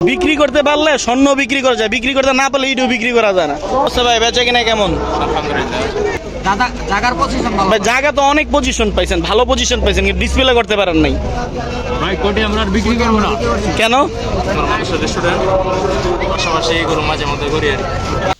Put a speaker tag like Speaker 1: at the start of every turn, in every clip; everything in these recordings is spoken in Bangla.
Speaker 1: বিক্রি করতে পারলে স্বর্ণ বিক্রি করা যায় বিক্রি করতে না পারলে ইটও বিক্রি করা যায় না। ভাই বেচে কিনা কেমন?
Speaker 2: দাদা জাগার পজিশন ভালো
Speaker 1: ভাই জায়গা তো অনেক পজিশন পাইছেন ভালো পজিশন পাইছেন কিন্তু ডিসপ্লে করতে পারেন নাই।
Speaker 3: ভাই কোটি আমরা আর বিক্রি করব না।
Speaker 1: কেন?
Speaker 3: মাঝে মধ্যে করি আর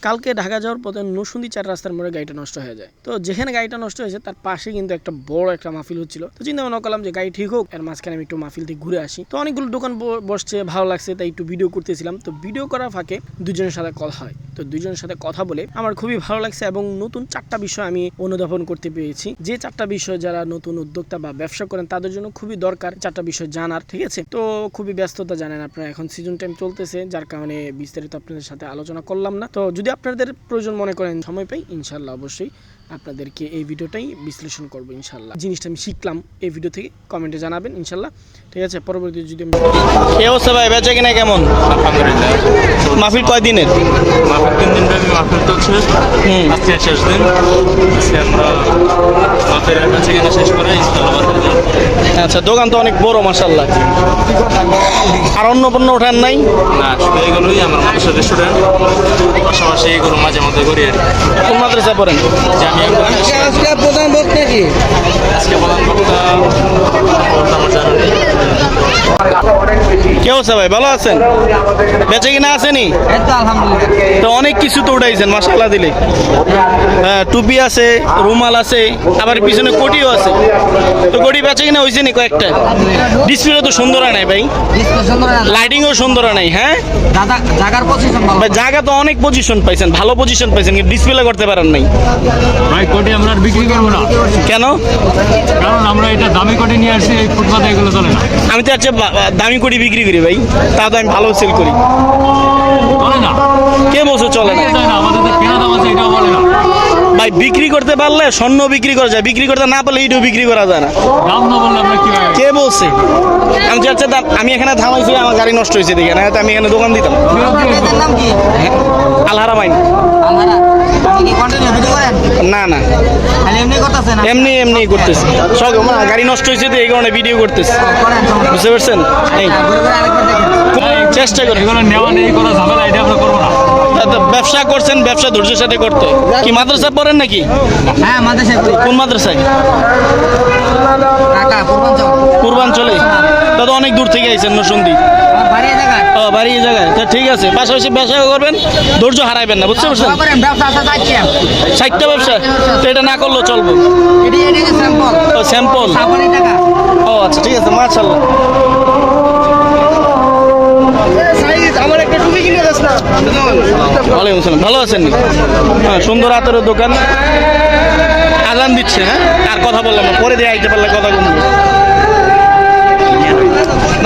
Speaker 4: কালকে ঢাকা যাওয়ার পথে নসুন্দি চার রাস্তার মোড়ে গাড়িটা নষ্ট হয়ে যায়। তো যেখানে গাড়িটা নষ্ট হয়েছে তার পাশে কিন্তু একটা বড় একটা মাহফিল হচ্ছিল। তো চিন্তা ভাবনা করলাম যে গাড়ি ঠিক হোক এর মাঝখানে আমি একটু মাহফিল থেকে ঘুরে আসি। তো অনেকগুলো দোকান ব- বসছে ভালো লাগছে তাই একটু ভিডিও করতেছিলাম। তো ভিডিও করার ফাঁকে দুজনের সাথে কল হয়। তো দুজনের সাথে কথা বলে আমার খুবই ভালো লাগছে এবং নতুন চারটা বিষয় আমি অনুধাবন করতে পেরেছি। যে চারটা বিষয় যারা নতুন উদ্যোক্তা বা ব্যবসা করেন, তাদের জন্য খুবই দরকার চারটা বিষয় জানার, ঠিক আছে? তো খুবই ব্যস্ততা জানেন আপনারা, এখন সিজন টাইম চলতেছে, যার কারণে বিস্তারিত আপনাদের সাথে আলোচনা করলাম না। তো যদি আপনাদের প্রয়োজন মনে করেন, সময় পাই ইনশাল্লাহ অবশ্যই আপনাদেরকে এই ভিডিওটাই বিশ্লেষণ করব ইনশাল্লাহ। জিনিসটা আমি শিখলাম এই ভিডিও থেকে কমেন্টে জানাবেন ইনশাল্লাহ। ঠিক আছে পরবর্তী যদি আমি
Speaker 1: এ অবস্থা ভাই? বেচে কিনা কেমন?
Speaker 3: আলহামদুলিল্লাহ।
Speaker 1: মাহফিল কয় দিনের?
Speaker 3: মাহফিল তিন দিন ব্যাপী মাহফিল চলছে।
Speaker 1: হুম।
Speaker 3: আজকে শেষ দিন। আজকে আমরা মাহফিলের কিনে শেষ করে ইনশাল্লাহ
Speaker 1: আচ্ছা দোকান তো অনেক বড় মাসাল্লাহ আর অন্য পণ্য ওঠান নাই?
Speaker 3: না শুধু এগুলোই আমার মানুষের রেস্টুরেন্ট পাশাপাশি এগুলো মাঝে মধ্যে করি আর কি।
Speaker 1: মাদ্রাসা পড়েন।
Speaker 2: আজকে প্রধান বক্তা কি?
Speaker 3: আজকে প্রধান বক্তা আমার জানা নেই।
Speaker 1: কে অবস্থা ভাই? ভালো আছেন? বেচে কিনা আসেনি
Speaker 2: তো
Speaker 1: অনেক কিছু তো উঠাইছেন মাসাল্লাহ দিলে। হ্যাঁ টুপি আছে রুমাল আছে আবার পিছনে কোটিও আছে। তো কোটি বেচে কিনা হয়েছে নি কয়েকটা ডিসপ্লে তো সুন্দর নাই ভাই। লাইটিংও সুন্দর নাই হ্যাঁ?
Speaker 2: দাদা পজিশন
Speaker 1: ভাই জায়গা তো অনেক পজিশন পাইছেন ভালো পজিশন পাইছেন কিন্তু ডিসপ্লে করতে পারেন নাই।
Speaker 3: ভাই কোটি আমরা বিক্রি করব না।
Speaker 1: কেন?
Speaker 3: কারণ আমরা এটা দামি কোটি নিয়ে আসছি এই ফুটপাতে এগুলো চলে না।
Speaker 1: আমি তো বা- দামি কোটি বিক্রি করি ভাই তা তো আমি ভালো সেল করি।
Speaker 3: চলে না?
Speaker 1: কে বলছো চলে না? ভাই বিক্রি করতে পারলে স্বর্ণ বিক্রি করা যায় বিক্রি করতে না পারলে ইটও বিক্রি করা যায় না।
Speaker 3: কি
Speaker 1: কে বলছে? আমি চাচ্ছি আমি এখানে থামাইছি আমার গাড়ি নষ্ট হয়েছে দেখে না তো আমি এখানে দোকান দিতাম
Speaker 2: আপনাদের নাম কি
Speaker 1: আলহারা মাইন
Speaker 2: আলহারা আপনি কি কন্টিনিউ ভিডিও করেন
Speaker 1: না না
Speaker 2: খালি এমনি
Speaker 1: এমনি এমনি করতেছি। সব আমার গাড়ি নষ্ট হয়েছে তো এই কারণে ভিডিও করতেছি। বুঝতে পারছেন?
Speaker 2: দেখেন।
Speaker 1: চেষ্টা করি
Speaker 3: এগুলো নেওয়া নেই করা ঝামেলা এটা আমরা করব না।
Speaker 1: ব্যবসা করছেন ব্যবসা ধৈর্যের সাথে করতে। কি মাদ্রাসা পড়েন নাকি?
Speaker 2: হ্যাঁ
Speaker 1: কোন মাদ্রাসায়?
Speaker 2: পূর্বাঞ্চলে।
Speaker 1: তা তো অনেক দূর থেকে আইছেন নসন্দি ও বাড়ি এই জায়গায়। তা ঠিক আছে পাশাপাশি ব্যবসা করবেন ধৈর্য হারাইবেন না বুঝতে পারছেন? ষাটটা। ব্যবসা? তো এটা না করলেও চলবো। ও স্যাম্পল ও আচ্ছা ঠিক আছে মাশাল্লাহ ওয়ালাইকুম আসসালাম ভালো আছেন? হ্যাঁ সুন্দর আতরের দোকান। আজান দিচ্ছে হ্যাঁ? আর কথা বললাম না পরে দিয়ে আইতে পারলে কথা কমবে